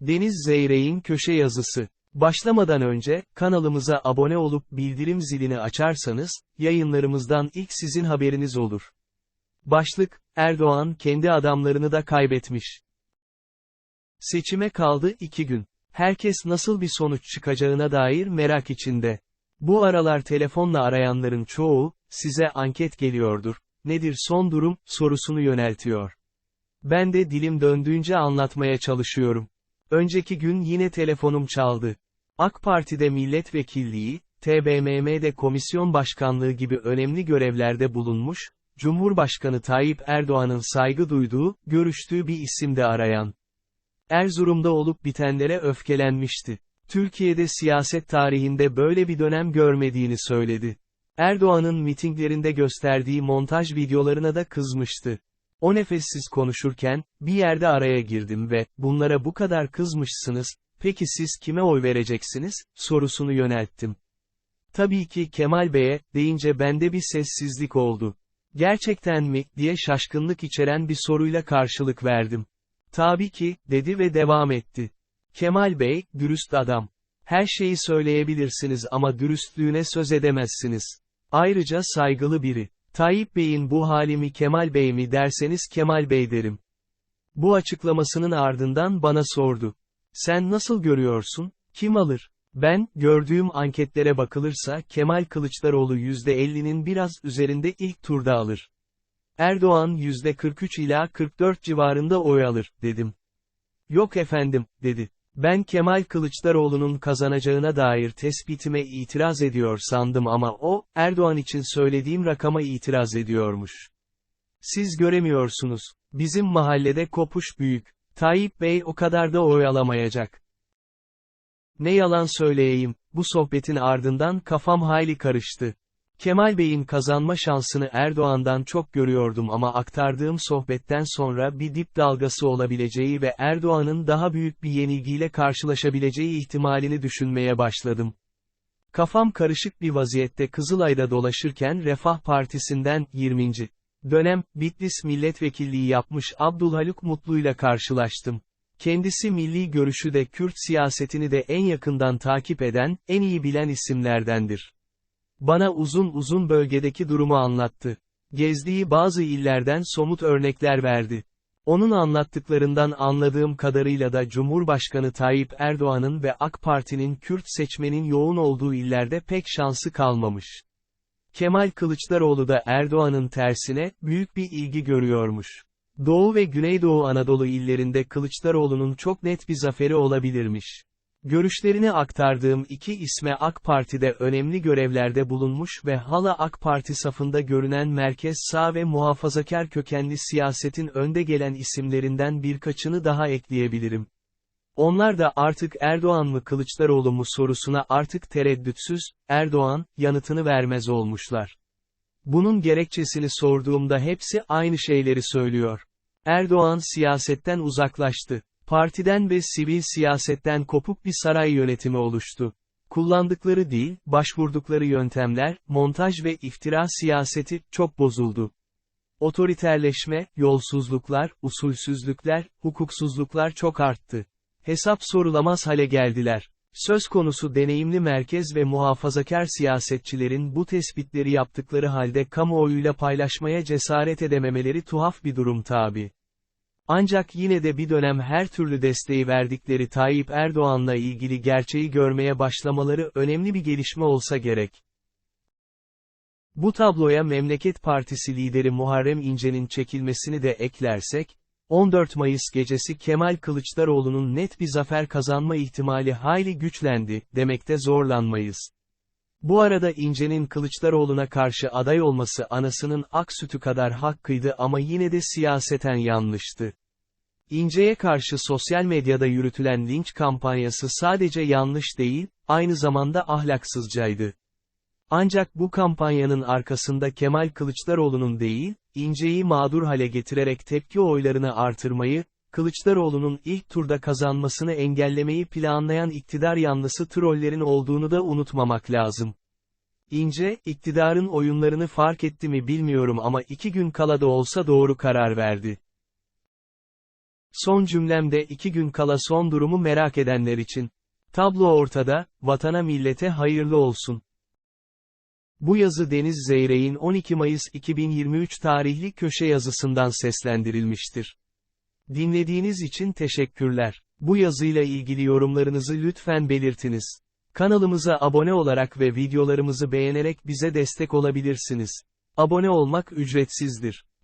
Deniz Zeyrek'in köşe yazısı. Başlamadan önce, kanalımıza abone olup bildirim zilini açarsanız, yayınlarımızdan ilk sizin haberiniz olur. Başlık, Erdoğan kendi adamlarını da kaybetmiş. Seçime kaldı iki gün. Herkes nasıl bir sonuç çıkacağına dair merak içinde. Bu aralar telefonla arayanların çoğu, size anket geliyordur, nedir son durum, sorusunu yöneltiyor. Ben de dilim döndüğünce anlatmaya çalışıyorum. Önceki gün yine telefonum çaldı. AK Parti'de milletvekilliği, TBMM'de komisyon başkanlığı gibi önemli görevlerde bulunmuş, Cumhurbaşkanı Tayyip Erdoğan'ın saygı duyduğu, görüştüğü bir isimde arayan. Erzurum'da olup bitenlere öfkelenmişti. Türkiye'de siyaset tarihinde böyle bir dönem görmediğini söyledi. Erdoğan'ın mitinglerinde gösterdiği montaj videolarına da kızmıştı. O nefessiz konuşurken, bir yerde araya girdim ve, bunlara bu kadar kızmışsınız, peki siz kime oy vereceksiniz, sorusunu yönelttim. Tabii ki Kemal Bey'e, deyince bende bir sessizlik oldu. Gerçekten mi, diye şaşkınlık içeren bir soruyla karşılık verdim. Tabii ki, dedi ve devam etti. Kemal Bey, dürüst adam. Her şeyi söyleyebilirsiniz ama dürüstlüğüne söz edemezsiniz. Ayrıca saygılı biri. Tayyip Bey'in bu halimi Kemal Bey mi derseniz Kemal Bey derim. Bu açıklamasının ardından bana sordu. Sen nasıl görüyorsun? Kim alır? Ben, gördüğüm anketlere bakılırsa Kemal Kılıçdaroğlu %50'nin biraz üzerinde ilk turda alır. Erdoğan %43 ila 44 civarında oy alır, dedim. Yok efendim, dedi. Ben Kemal Kılıçdaroğlu'nun kazanacağına dair tespitime itiraz ediyor sandım ama o, Erdoğan için söylediğim rakama itiraz ediyormuş. Siz göremiyorsunuz. Bizim mahallede kopuş büyük. Tayyip Bey o kadar da oy alamayacak. Ne yalan söyleyeyim, bu sohbetin ardından kafam hayli karıştı. Kemal Bey'in kazanma şansını Erdoğan'dan çok görüyordum ama aktardığım sohbetten sonra bir dip dalgası olabileceği ve Erdoğan'ın daha büyük bir yenilgiyle karşılaşabileceği ihtimalini düşünmeye başladım. Kafam karışık bir vaziyette Kızılay'da dolaşırken Refah Partisi'nden 20. dönem Bitlis milletvekilliği yapmış Abdülhaluk Mutlu'yla karşılaştım. Kendisi milli görüşü de Kürt siyasetini de en yakından takip eden, en iyi bilen isimlerdendir. Bana uzun uzun bölgedeki durumu anlattı. Gezdiği bazı illerden somut örnekler verdi. Onun anlattıklarından anladığım kadarıyla da Cumhurbaşkanı Tayyip Erdoğan'ın ve AK Parti'nin Kürt seçmenin yoğun olduğu illerde pek şansı kalmamış. Kemal Kılıçdaroğlu da Erdoğan'ın tersine, büyük bir ilgi görüyormuş. Doğu ve Güneydoğu Anadolu illerinde Kılıçdaroğlu'nun çok net bir zaferi olabilirmiş. Görüşlerini aktardığım iki isme AK Parti'de önemli görevlerde bulunmuş ve hala AK Parti safında görünen merkez sağ ve muhafazakar kökenli siyasetin önde gelen isimlerinden birkaçını daha ekleyebilirim. Onlar da artık Erdoğan mı Kılıçdaroğlu mu sorusuna artık tereddütsüz, Erdoğan, yanıtını vermez olmuşlar. Bunun gerekçesini sorduğumda hepsi aynı şeyleri söylüyor. Erdoğan siyasetten uzaklaştı. Partiden ve sivil siyasetten kopuk bir saray yönetimi oluştu. Kullandıkları dil, başvurdukları yöntemler, montaj ve iftira siyaseti çok bozuldu. Otoriterleşme, yolsuzluklar, usulsüzlükler, hukuksuzluklar çok arttı. Hesap sorulamaz hale geldiler. Söz konusu deneyimli merkez ve muhafazakar siyasetçilerin bu tespitleri yaptıkları halde kamuoyuyla paylaşmaya cesaret edememeleri tuhaf bir durum tabi. Ancak yine de bir dönem her türlü desteği verdikleri Tayyip Erdoğan'la ilgili gerçeği görmeye başlamaları önemli bir gelişme olsa gerek. Bu tabloya Memleket Partisi lideri Muharrem İnce'nin çekilmesini de eklersek, 14 Mayıs gecesi Kemal Kılıçdaroğlu'nun net bir zafer kazanma ihtimali hayli güçlendi, demekte zorlanmayız. Bu arada İnce'nin Kılıçdaroğlu'na karşı aday olması anasının ak sütü kadar hakkıydı ama yine de siyaseten yanlıştı. İnce'ye karşı sosyal medyada yürütülen linç kampanyası sadece yanlış değil, aynı zamanda ahlaksızcaydı. Ancak bu kampanyanın arkasında Kemal Kılıçdaroğlu'nun değil, İnce'yi mağdur hale getirerek tepki oylarını artırmayı, Kılıçdaroğlu'nun ilk turda kazanmasını engellemeyi planlayan iktidar yanlısı trollerin olduğunu da unutmamak lazım. İnce, iktidarın oyunlarını fark etti mi bilmiyorum ama iki gün kala da olsa doğru karar verdi. Son cümlemde iki gün kala son durumu merak edenler için. Tablo ortada, vatana millete hayırlı olsun. Bu yazı Deniz Zeyrek'in 12 Mayıs 2023 tarihli köşe yazısından seslendirilmiştir. Dinlediğiniz için teşekkürler. Bu yazıyla ilgili yorumlarınızı lütfen belirtiniz. Kanalımıza abone olarak ve videolarımızı beğenerek bize destek olabilirsiniz. Abone olmak ücretsizdir.